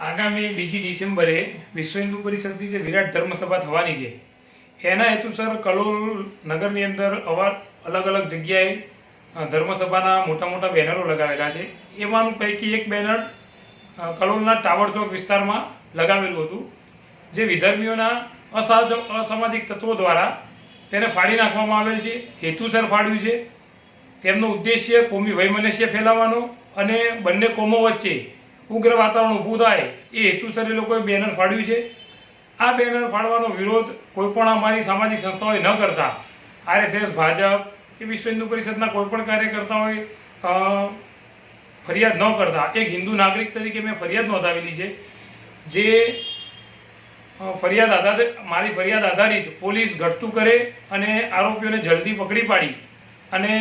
આગામી બીજી ડિસેમ્બરે વિશ્વ હિન્દુ પરિષદની જે વિરાટ ધર્મસભા થવાની છે, એના હેતુસર કલોલ નગરની અંદર અવાર અલગ અલગ જગ્યાએ ધર્મસભાના મોટા મોટા બેનરો લગાવેલા છે. એમાંનું પૈકી એક બેનર કલોલના ટાવર ચોક વિસ્તારમાં લગાવેલું હતું, જે વિધર્મીઓના અસાજ, અસામાજિક તત્વો દ્વારા તેને ફાડી નાખવામાં આવેલ છે. હેતુસર ફાડ્યું છે. તેમનો ઉદ્દેશ્ય કોમી વૈમનસ્ય ફેલાવવાનો અને બંને કોમો વચ્ચે ઉગ્ર વાતાવરણ ઊભું થાય એ હેતુસર એ લોકોએ બેનર ફાડ્યું છે. આ બેનર ફાડવાનો વિરોધ કોઈપણ અમારી સામાજિક સંસ્થાઓએ ન કરતા. આરએસએસ, ભાજપ કે વિશ્વ હિન્દુ પરિષદના કોઈપણ કાર્યકર્તાઓએ ફરિયાદ ન કરતા. એક હિન્દુ નાગરિક તરીકે મેં ફરિયાદ નોંધાવેલી છે. જે ફરિયાદ આધાર મારી ફરિયાદ આધારિત પોલીસ ઘટતું કરે અને આરોપીઓને જલ્દી પકડી પાડી અને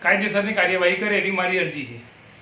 કાયદેસરની કાર્યવાહી કરે એવી મારી અરજી છે.